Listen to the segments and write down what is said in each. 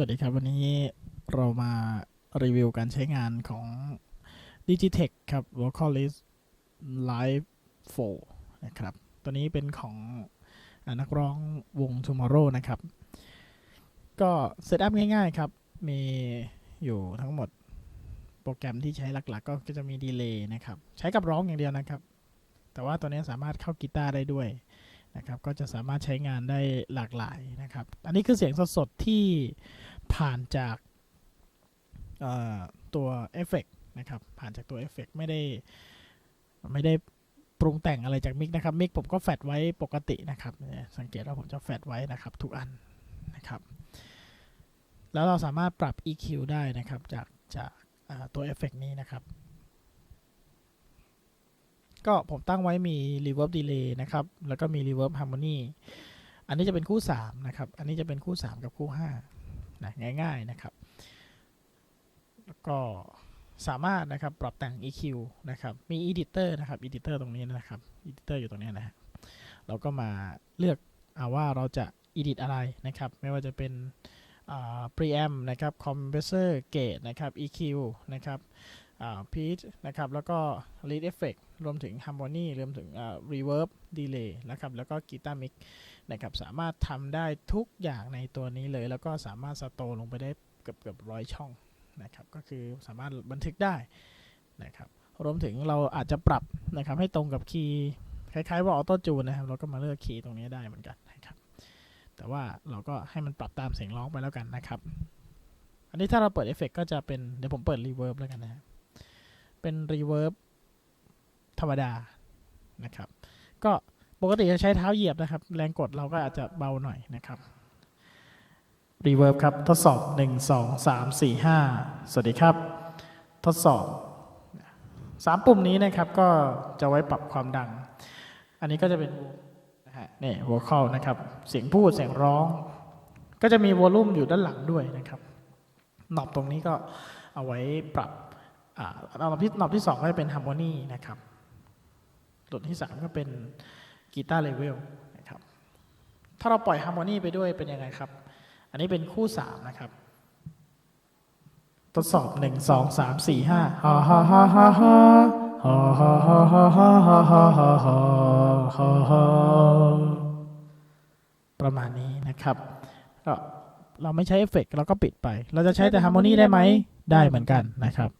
วัสดีครับวันนี้เรามารีวิวการใช้งานของ Digitech ครับ Vocalist Live 4 นะครับ ตัวนี้เป็นของอนักร้องวง Tomorrow นะครับ ก็เซตอัพง่ายๆครับ มีอยู่ทั้งหมดโปรแกรมที่ใช้หลักๆ ก็จะมีดีเลย์นะครับ ใช้กับร้องอย่างเดียวนะครับ แต่ว่าตัวนี้สามารถเข้ากีตาร์ได้ด้วยนะครับ ก็จะสามารถใช้งานได้หลากหลายนะครับ อันนี้คือเสียงสดๆที่ ผ่านจากเอ่อตัวเอฟเฟกนะครับ ผ่านจากตัวเอฟเฟกไม่ได้ไม่ได้ปรุงแต่งอะไรจากมิกนะครับมิกผมก็แฟดไว้ปกตินะครับเนี่ยสังเกตว่าผมจะแฟดไว้นะครับทุกอันนะครับ แล้วเราสามารถปรับ EQ ได้นะครับจากจากอ่าตัวเอฟเฟกนี้นะครับ ก็ผมตั้งไว้มี reverb delay นะครับ แล้วก็มี reverb harmony อันนี้จะเป็นคู่ 3 นะครับ อันนี้จะเป็นคู่ 3 กับคู่ 5 นะง่ายๆนะครับแล้วก็สามารถนะครับปรับแต่ง EQ นะครับ มี editor นะครับ editor ตรงนี้นะครับ editor อยู่ตรงนี้นะฮะเราก็มาเลือกเอาว่าเราจะ edit อะไรนะครับ ไม่ว่าจะเป็นอ่า preamp นะครับ compressor gate นะครับ EQ นะครับ pitch นะครับแล้วก็ lead effect รวมถึง harmony รวมถึง reverb delay นะครับแล้วก็ guitar mix นะครับสามารถทำได้ทุกอย่างในตัวนี้เลย แล้วก็สามารถสโตร์ลงไปได้เกือบเกือบร้อยช่องนะครับก็คือสามารถบันทึกได้นะครับรวมถึงเราอาจจะปรับนะครับให้ตรงกับคีย์คล้ายๆว่าออโต้จูนนะครับ เราก็มาเลือกคีย์ตรงนี้ได้เหมือนกันนะครับแต่ว่าเราก็ให้มันปรับตามเสียงร้องไปแล้วกันนะครับ อันนี้ถ้าเราเปิดเอฟเฟกก็จะเป็นเดี๋ยวผมเปิดรีเวิร์บแล้วกันนะฮะ เป็นรีเวิร์บธรรมดานะครับ ก็ปกติจะใช้เท้าเหยียบนะครับ แรงกดเราก็อาจจะเบาหน่อยนะครับรีเวิร์บครับ ทดสอบ 1 2 3 4 5 สวัสดีครับ ทดสอบ 3 ปุ่มนี้นะครับก็จะไว้ปรับความดัง อันนี้ก็จะเป็นนะฮะนี่หัวข้อนะครับ เสียงพูดเสียงร้อง ก็จะมีวอลลุ่มอยู่ด้านหลังด้วยนะครับหนอบตรงนี้ก็เอาไว้ปรับ อ่าหนอบที่หนอบที่สองก็จะเป็นฮาร์โมนีนะครับส่วที่สามก็เป็นกีตาร์เลเวลนะครับ ถ้าเราปล่อยฮาร์โมนีไปด้วยเป็นยังไงครับ อันนี้เป็นคู่สามนะครับ ทดสอบหนึ่งสองสามสี่ห้าฮ่าฮ่าฮ่าฮ่าฮ่าฮ่าฮ่าฮ่าฮ่าฮ่าฮ่าฮ่าฮ่าฮ่าฮ่าประมาณนี้นะครับก็เราไม่ใช้เอฟเฟกต์เราก็ปิดไป เราจะใช้แต่ฮาร์โมนีได้ไหมได้เหมือนกันนะครับ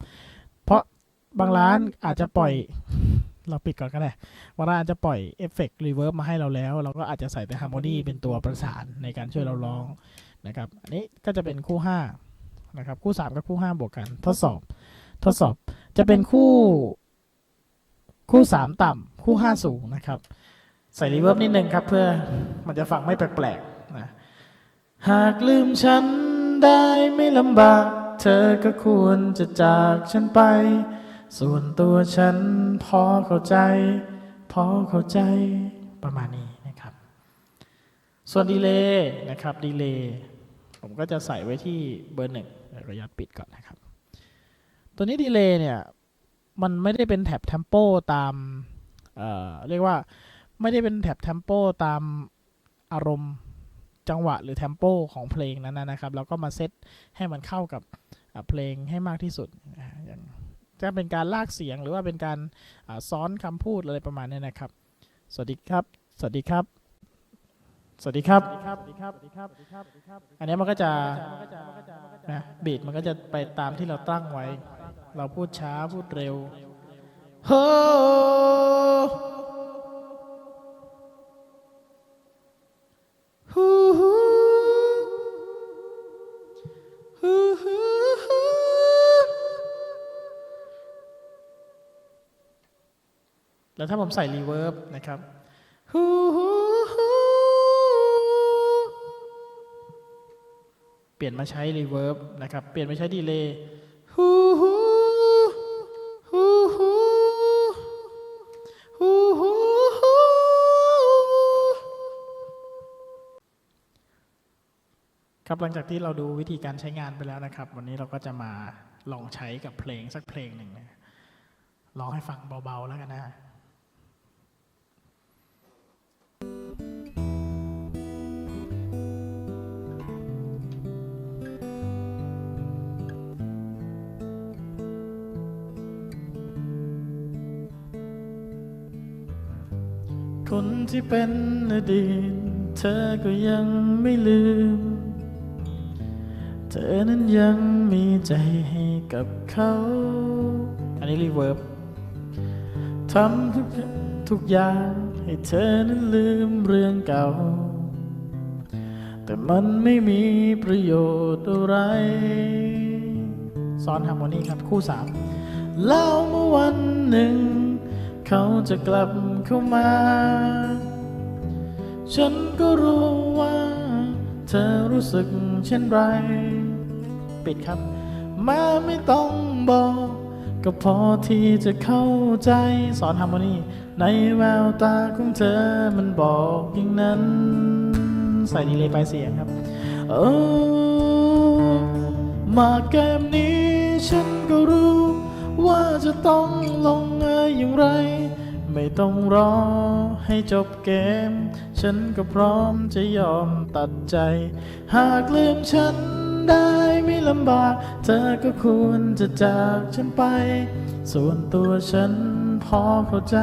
บางร้านอาจจะปล่อย เราปิดก่อนก็ได้บางร้านอาจจะปล่อยเอฟเฟกต์รีเวิร์บมาให้เราแล้ว เราก็อาจจะใส่แต่ฮาร์โมนีเป็นตัวประสานในการช่วยเราร้องนะครับ อันนี้ก็จะเป็นคู่5นะครับ คู่ 3 กับคู่ 5 บวกกัน ทดสอบ ทดสอบจะเป็นคู่คู่ 3 ต่ำคู่ 5 สูงนะครับ ใส่รีเวิร์บนิดนึงครับ เพื่อมันจะฟังไม่แปลกๆนะหากลืมฉันได้ไม่ลำบาก เธอก็ควรจะจากฉันไป ส่วนตัวฉันพอเข้าใจ พอเข้าใจประมาณนี้นะครับ ส่วนดีเลย์นะครับดีเลย์ผมก็จะใส่ไว้ที่เบอร์หนึ่งระยะปิดก่อนนะครับ ตัวนี้ดีเลย์เนี่ย มันไม่ได้เป็นแท็บเทมโปตามเอ่อเรียกว่าไม่ได้เป็นแท็บเทมโปตามอารมณ์จังหวะหรือเทมโปของเพลงนั้นนะครับ แล้วก็มาเซตให้มันเข้ากับเพลงให้มากที่สุดอย่าง จะเป็นการลากเสียงหรือว่าเป็นการซ้อนคำพูดอะไรประมาณนี้นะครับ สวัสดีครับ สวัสดีครับ สวัสดีครับ อันนี้มันก็จะนะบีดมันก็จะไปตามที่เราตั้งไว้ เราพูดช้าพูดเร็วเฮ้ แล้วถ้าผมใส่รีเวิร์บนะครับฮูฮูฮูเปลี่ยนมาใช้รีเวิร์บนะครับ เปลี่ยนมาใช้ดีเลย์ฮูฮูฮูฮูฮูฮูฮูครับหลังจากที่เราดูวิธีการใช้งานไปแล้วนะครับ วันนี้เราก็จะมาลองใช้กับเพลงสักเพลงหนึ่งนะลองให้ฟังเบาๆแล้วกันนะ นที่เป็นอดีต เธอก็ยังไม่ลืม เธอนั้นยังมีใจให้กับเขา อันนี้รีเวิร์บทำทุกทุกอย่างให้เธอนั้นลืมเรื่องเก่า แต่มันไม่มีประโยชน์อะไรซ้อนฮาร์โมนีครับคู่สามแล้วเมื่อวันหนึ่ง เขาจะกลับ เข้ามา ฉันก็รู้ว่า เธอรู้สึกเช่นไร ปิดครับ มาไม่ต้องบอก ก็พอที่จะเข้าใจสอนฮาร์โมนีในแววตาของเธอมันบอกอย่างนั้น ใส่ดีเลยไปเสียงครับเออมาเกมนี้ฉันก็รู้ ว่าจะต้องลงเอยอย่างไร ไม่ต้องรอให้จบเกม ฉันก็พร้อมจะยอมตัดใจ หากลืมฉันได้ไม่ลำบาก เธอก็ควรจะจากฉันไป ส่วนตัวฉันพอเข้าใจ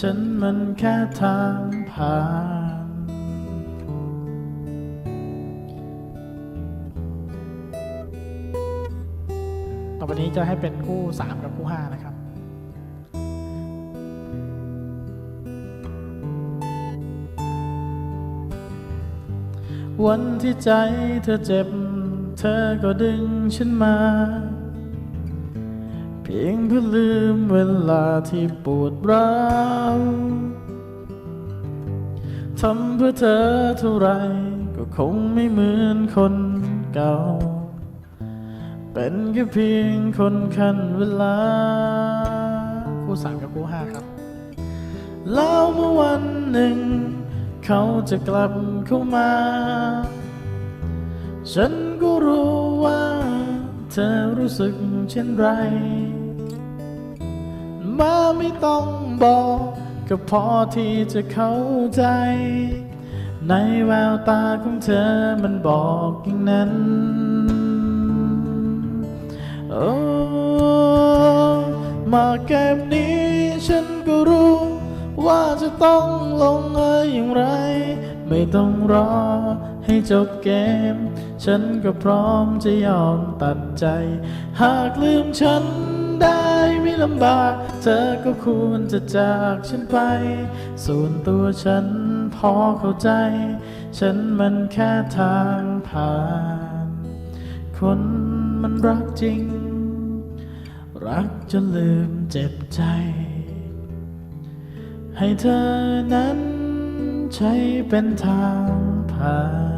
ฉันมันแค่ทางผ่านต่อไปนี้จะให้เป็นคู่ 3 กับคู่ 5 นะครับ วันที่ใจเธอเจ็บ เธอก็ดึงฉันมา เพียงเพื่อลืมเวลาที่ปวดร้าวทำเพื่อเธอเท่าไรก็คงไม่เหมือนคนเก่า เป็นแค่เพียงคนขั้นเวลาคู่สามกับคู่ห้าครับ แล้วเมื่อวันหนึ่ง เขาจะกลับเข้ามา ฉันก็รู้ว่า เธอรู้สึกเช่นไร มาไม่ต้องบอก ก็พอที่จะเข้าใจ ในแววตาของเธอมันบอกอย่างนั้น โอ้ มาเกมนี้ฉันก็รู้ ว่าจะต้องลงเอยอย่างไร ไม่ต้องรอให้จบเกม ฉันก็พร้อมจะยอมตัดใจ หากลืมฉันได้ไม่ลำบาก เธอก็ควรจะจากฉันไป ส่วนตัวฉันพอเข้าใจ ฉันมันแค่ทางผ่าน คนมันรักจริง รักจนลืมเจ็บใจ ให้เธอนั้นใช้เป็นทางผ่าน